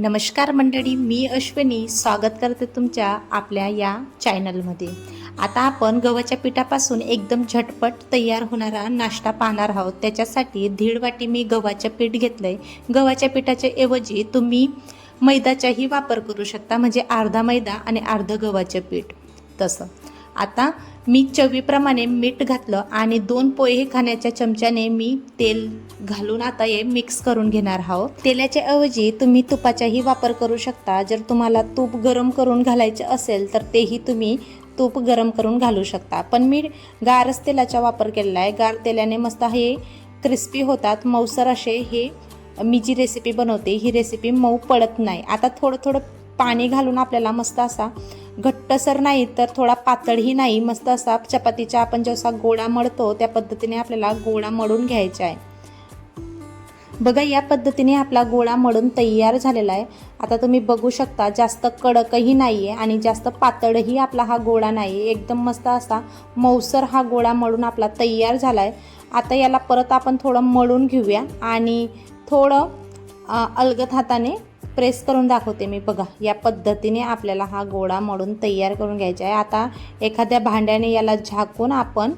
नमस्कार मंडळी मी अश्विनी. स्वागत करते तुमच्या आपल्या या चॅनलमध्ये. आता आपण गव्हाच्या पिठापासून एकदम झटपट तयार होणारा नाश्ता पाहणार आहोत. त्याच्यासाठी दीड वाटी मी गव्हाचं पीठ घेतलं आहे गव्हाच्या पिठाच्या ऐवजी तुम्ही मैदाचाही वापर करू शकता म्हणजे अर्धा मैदा आणि अर्धं गव्हाचं पीठ. तसं. आता मी चवीप्रमाणे मीठ घातलं आणि दोन पोहे खाण्याच्या चमच्याने मी तेल घालून आता हे मिक्स करून घेणार आहोत. तेलाच्या ऐवजी तुम्ही तुपाचाही वापर करू शकता. जर तुम्हाला तूप गरम करून घालायचे असेल तर तेही तुम्ही तूप गरम करून घालू शकता. पण मी गारच तेलाचा वापर केलेला आहे. गार तेलाने मस्त हे क्रिस्पी होतात. मऊसर असे हे मी जी रेसिपी बनवते ही रेसिपी मऊ पडत नाही. आता थोडं थोडं पाणी घालून आपल्याला मस्त असा घट्टसर नाही तर थोडा पातळही नाही. मस्त असा चपातीचा आपण जसा गोळा मळतो त्या पद्धतीने आपल्याला गोळा मळून घ्यायचा आहे. बघा या पद्धतीने आपला गोळा मळून तयार झालेला आहे. आता तुम्ही बघू शकता जास्त कडकही नाही आहे आणि जास्त पातळही आपला हा गोळा नाही आहे एकदम मस्त असा मौसर हा गोळा मळून आपला तयार झाला आहे आता याला परत आपण थोडं मळून घेऊया आणि थोडं अ, अलगद हाताने प्रेस करून दाखवते मी. बघा या पद्धतीने आपल्याला हा गोळा मळून तयार करून घ्यायचा आहे. आता एखाद्या भांड्याने याला झाकून आपण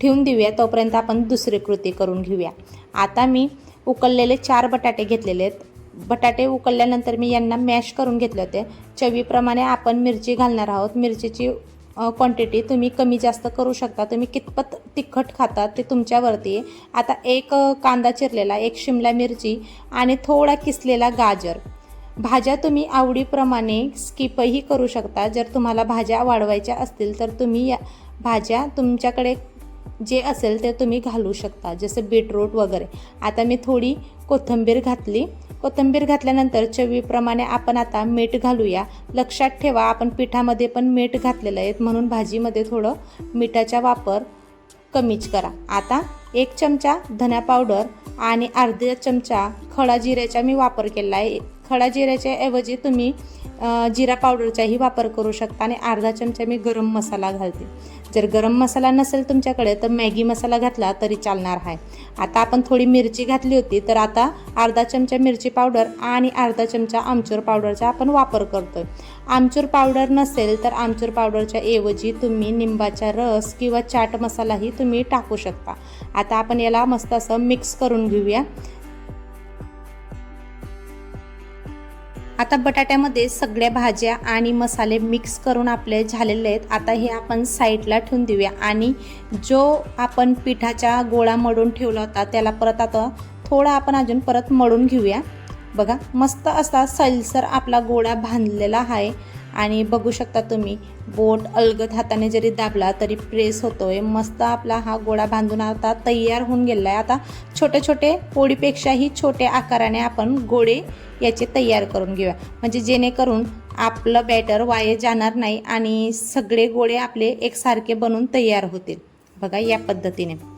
ठेवून देऊया. तोपर्यंत आपण दुसरी कृती करून घेऊया. आता मी उकळलेले चार बटाटे घेतलेले आहेत. बटाटे उकळल्यानंतर मी यांना मॅश करून घेतले होते. चवीप्रमाणे आपण मिरची घालणार आहोत. मिरचीची क्वांटिटी तुम्ही कमी जास्त करू शकता. तुम्ही कितपत तिखट खाता ते तुमच्यावरती आहे. आता एक कांदा चिरलेला एक शिमला मिरची आणि थोडा किसलेला गाजर. भाज्या तुम्ही आवडीप्रमाणे स्किपही करू शकता. जर तुम्हाला भाज्या वाढवायच्या असतील तर तुम्ही या भाज्या तुमच्याकडे जे असेल ते तुम्ही घालू शकता जसं बीटरूट वगैरे. आता मी थोडी कोथिंबीर घातली. कोथिंबीर घातल्यानंतर चवीप्रमाणे आपण आता मीठ घालूया. लक्षात ठेवा आपण पिठामध्ये पण मीठ घातलेलं आहे म्हणून भाजीमध्ये थोडं मिठाचा वापर कमीच करा. आता एक चमचा धना पावडर आणि अर्धा चमचा खडा जिऱ्याचा मी वापर केला आहे. खडा जिऱ्याच्या ऐवजी तुम्ही जिरा पावडरचाही वापर करू शकता आणि अर्धा चमचा मी गरम मसाला घालते. जर गरम मसाला नसेल तुमच्याकडे तर मॅगी मसाला घातला तरी चालणार आहे. आता आपण थोडी मिरची घातली होती तर आता अर्धा चमचा मिरची पावडर आणि अर्धा चमचा आमचूर पावडरचा आपण वापर करतोय. आमचूर पावडर नसेल तर आमचूर पावडरच्या ऐवजी तुम्ही निंबाचा रस किंवा चाट मसालाही तुम्ही टाकू शकता. आता आपण याला मस्त असं मिक्स करून घेऊया. आता बटाट्यामध्ये सगळ्या भाज्या आणि मसाले मिक्स करून आपले झालेले आहेत. आता हे आपण साईडला ठेवून देऊया. आणि जो आपण पिठाचा गोळा मळून ठेवला होता त्याला परत आता थोडा आपण अजून परत मळून घेऊया. बघा मस्त असा सैलसर आपला गोळा बांधलेला आहे. आणि बघू शकता तुम्ही बोट अलगद हाताने जरी दाबला तरी प्रेस होतोय. मस्त आपला हा गोळा बांधून आता तयार होऊन गेला आहे आता छोटे छोटे पोळीपेक्षाही छोट्या आकाराने आपण गोळे याचे तयार करून घेऊया. म्हणजे जेणेकरून आपलं बॅटर वाये जाणार नाही आणि सगळे गोळे आपले एकसारखे बनून तयार होतील. बघा या पद्धतीने.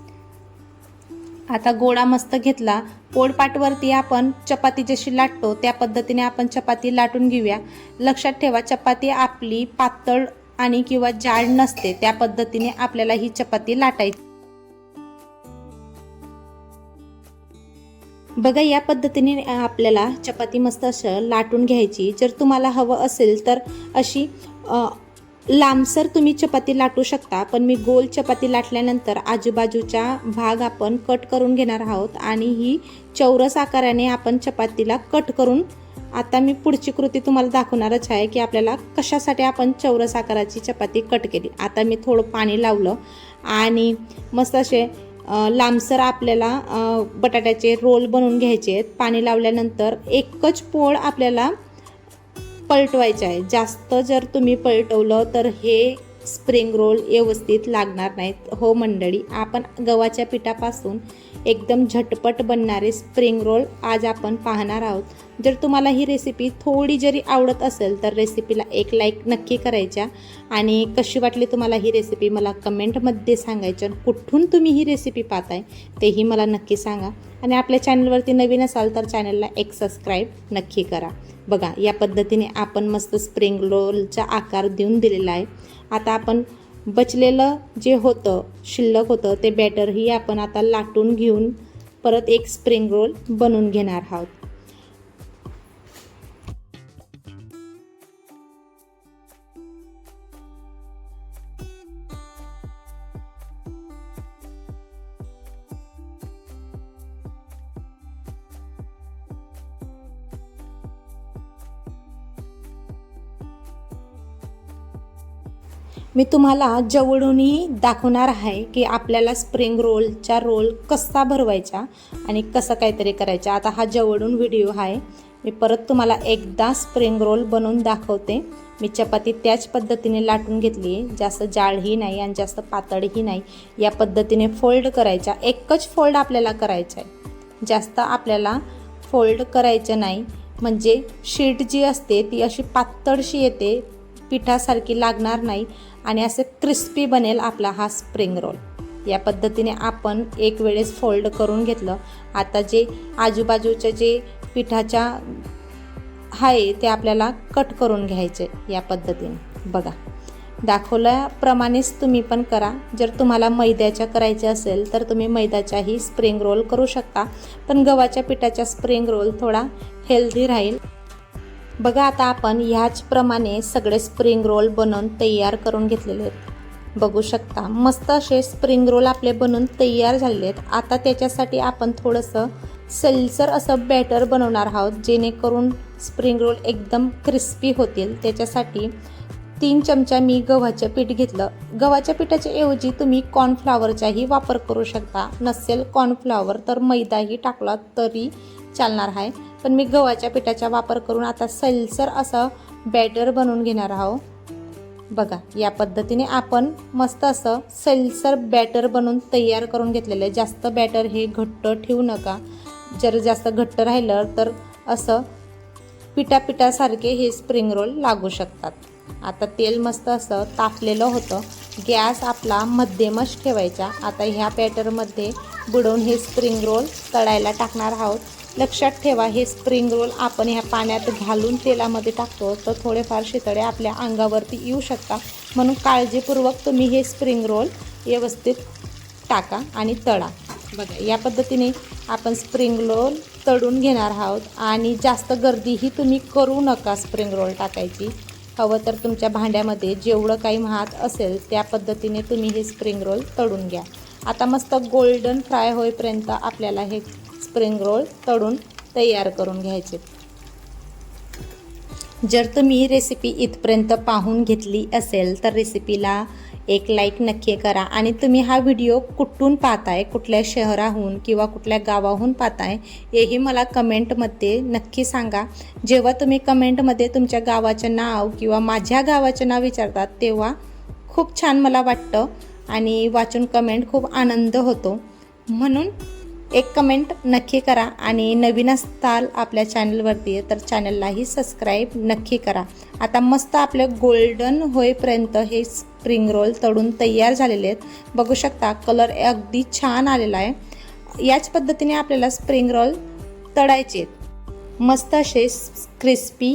आता गोळा मस्त घेतला. पोळपाटवरती आपण चपाती जशी लाटतो त्या पद्धतीने आपण चपाती लाटून घेऊया. लक्षात ठेवा चपाती आपली पातळ आणि किंवा जाड नसते त्या पद्धतीने आपल्याला ही चपाती लाटायची. बघा या पद्धतीने आपल्याला चपाती मस्त असं लाटून घ्यायची. जर तुम्हाला हवं असेल तर अशी लांबसर तुम्ही चपाती लाटू शकता पण मी गोल चपाती लाटल्यानंतर आजूबाजूचा भाग आपण कट करून घेणार आहोत आणि ही चौरस आकाराने आपण चपातीला कट करून आता मी पुढची कृती तुम्हाला दाखवणारच आहे की आपल्याला कशासाठी आपण चौरस आकाराची चपाती कट केली. आता मी थोडं पाणी लावलं आणि मस्त असे लांबसर आपल्याला बटाट्याचे रोल बनवून घ्यायचे आहेत. पाणी लावल्यानंतर एकच पोळ आपल्याला पलटवायचे आहे. जास्त जर तुम्ही पलटवलं तर हे स्प्रिंग रोल व्यवस्थित लागणार नाहीत. हो मंडळी आपण गव्हाच्या पिठापासून एकदम झटपट बनणारे स्प्रिंग रोल आज आपण पाहणार आहोत. जर तुम्हाला ही रेसिपी थोडी जरी आवडत असेल तर रेसिपीला एक लाईक नक्की करायच्या. आणि कशी वाटली तुम्हाला ही रेसिपी मला कमेंटमध्ये सांगायची. आणि कुठून तुम्ही ही रेसिपी पाहताय तेही मला नक्की सांगा. आणि आपल्या चॅनलवरती नवीन असाल तर चॅनलला एक सबस्क्राईब नक्की करा. बघा या पद्धतीने आपण मस्त स्प्रिंग रोलचा आकार देऊन दिलेला आहे. आता आपण बचलेलं जे होतं शिल्लक होतं ते बॅटरही आपण आता लाटून घेऊन परत एक स्प्रिंग रोल बनवून घेणार आहोत. मी तुम्हाला जवळूनही दाखवणार आहे की आपल्याला स्प्रिंग रोलचा रोल कसा भरवायचा आणि कसं काहीतरी करायचा. आता हा जवळून व्हिडिओ आहे. मी परत तुम्हाला एकदा स्प्रिंग रोल बनवून दाखवते. मी चपाती त्याच पद्धतीने लाटून घेतली. आहे जास्त जाळही नाही आणि जास्त पातळही नाही. या पद्धतीने फोल्ड करायचा. एकच फोल्ड आपल्याला करायचा आहे. जास्त आपल्याला फोल्ड करायचं नाही. म्हणजे शीट जी असते ती अशी पातळशी येते. पिठासारखी लागणार नाही आणि असे क्रिस्पी बनेल आपला हा स्प्रिंग रोल. या पद्धतीने आपण एक वेळेस फोल्ड करून घेतलं. आता जे आजूबाजूच्या जे पिठाच्या आहे ते आपल्याला कट करून घ्यायचे या पद्धतीने. बघा दाखवल्याप्रमाणेच तुम्ही पण करा. जर तुम्हाला मैद्याच्या करायचे असेल तर तुम्ही मैद्याच्याही स्प्रिंग रोल करू शकता. पण गव्हाच्या पिठाच्या स्प्रिंग रोल थोडा हेल्दी राहील. बघा आता आपण ह्याचप्रमाणे सगळे स्प्रिंग रोल बनवून तयार करून घेतलेले आहेत. बघू शकता मस्त असे स्प्रिंग रोल आपले बनवून तयार झालेले आहेत. आता त्याच्यासाठी आपण थोडंसं सलसर असं बॅटर बनवणार आहोत जेणेकरून स्प्रिंग रोल एकदम क्रिस्पी होतील. त्याच्यासाठी तीन चमचा मी गव्हाचं पीठ घेतलं. गव्हाच्या पिठाच्या ऐवजी तुम्ही कॉर्नफ्लॉवरचाही वापर करू शकता. नसेल कॉर्नफ्लॉवर तर मैदाही टाकला तरी चालणार आहे. पण मी गव्हाच्या पिठाचा वापर करून आता सैलसर असं बॅटर बनवून घेणार आहोत बघा या पद्धतीने आपण मस्त असं सैलसर बॅटर बनवून तयार करून घेतलेलं आहे. जास्त बॅटर हे घट्ट ठेवू नका. जर जास्त घट्ट राहिलं तर असं पिठापिठासारखे हे स्प्रिंग रोल लागू शकतात. आता तेल मस्त असं तापलेलं होतं. गॅस आपला मध्यमच ठेवायचा. आता ह्या बॅटरमध्ये बुडवून हे स्प्रिंग रोल तळायला टाकणार आहोत. लक्षात ठेवा हे स्प्रिंग रोल आपण ह्या पाण्यात घालून तेलामध्ये टाकतो. तर थोडेफार शितळे आपल्या अंगावरती येऊ शकतात म्हणून काळजीपूर्वक तुम्ही हे स्प्रिंग रोल व्यवस्थित टाका आणि तळा. बघा या पद्धतीने आपण स्प्रिंग रोल तळून घेणार आहोत आणि जास्त गर्दीही तुम्ही करू नका स्प्रिंग रोल टाकायची. हवं तर तुमच्या भांड्यामध्ये जेवढं काही महात असेल त्या पद्धतीने तुम्ही हे स्प्रिंग रोल तळून घ्या. आता मस्त गोल्डन फ्राय होईपर्यंत आपल्याला हे स्प्रिंग रोल तळून तयार करून घ्यायचे. जर तुम्ही रेसिपी इथपर्यंत पाहून घेतली असेल तर रेसिपीला एक लाईक नक्की करा. आणि तुम्ही हा व्हिडिओ कुठून पाहताय कुठल्या शहराहून किंवा कुठल्या गावाहून पाहताय हेही मला कमेंटमध्ये नक्की सांगा. जेव्हा तुम्ही कमेंटमध्ये तुमच्या गावाचं नाव किंवा माझ्या गावाचे नाव विचारतात तेव्हा खूप छान मला वाटतं आणि वाचून कमेंट खूप आनंद होतो. म्हणून एक कमेंट नक्की करा आणि नवीन असताल आपल्या चॅनलवरती तर चॅनललाही सबस्क्राईब नक्की करा. आता मस्त आपले गोल्डन होईपर्यंत हे स्प्रिंग रोल तळून तयार झालेले आहेत. बघू शकता कलर अगदी छान आलेला आहे. याच पद्धतीने आपल्याला स्प्रिंग रोल तळायचे आहेत. मस्त असे क्रिस्पी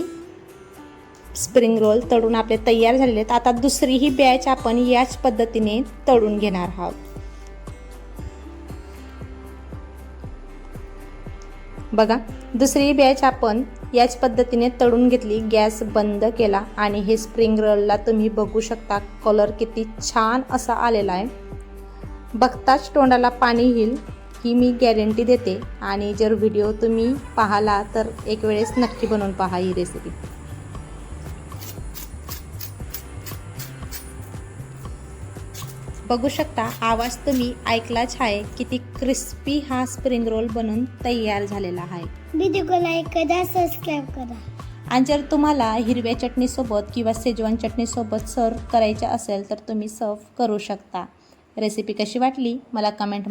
स्प्रिंग रोल तळून आपले तयार झालेले आहेत. आता दुसरीही बॅच आपण याच पद्धतीने तळून घेणार आहोत. बघा दुसरी बॅच आपण याच पद्धतीने तळून घेतली गॅस बंद केला आणि हे स्प्रिंग रोलला तुम्ही बघू शकता कलर किती छान असा आलेला आहे. बघताच तोंडाला पाणी येईल ही मी गॅरंटी देते आणि जर व्हिडिओ तुम्ही पाहाला तर एक वेळेस नक्की बनवून पहा ही रेसिपी बघू शकता आवाज तुम्ही ऐकलाच आहे किती क्रिस्पी हा स्प्रिंग रोल बनून तयार झालेला आहे. व्हिडिओ को लाईक करा सबस्क्राईब करा. आणि जर तुम्हाला हिरव्या चटणीसोबत किंवा शेजवान चटणीसोबत सर्व करायचं असेल तर तुम्ही सर्व करू शकता. रेसिपी कशी वाटली? मला कमेंट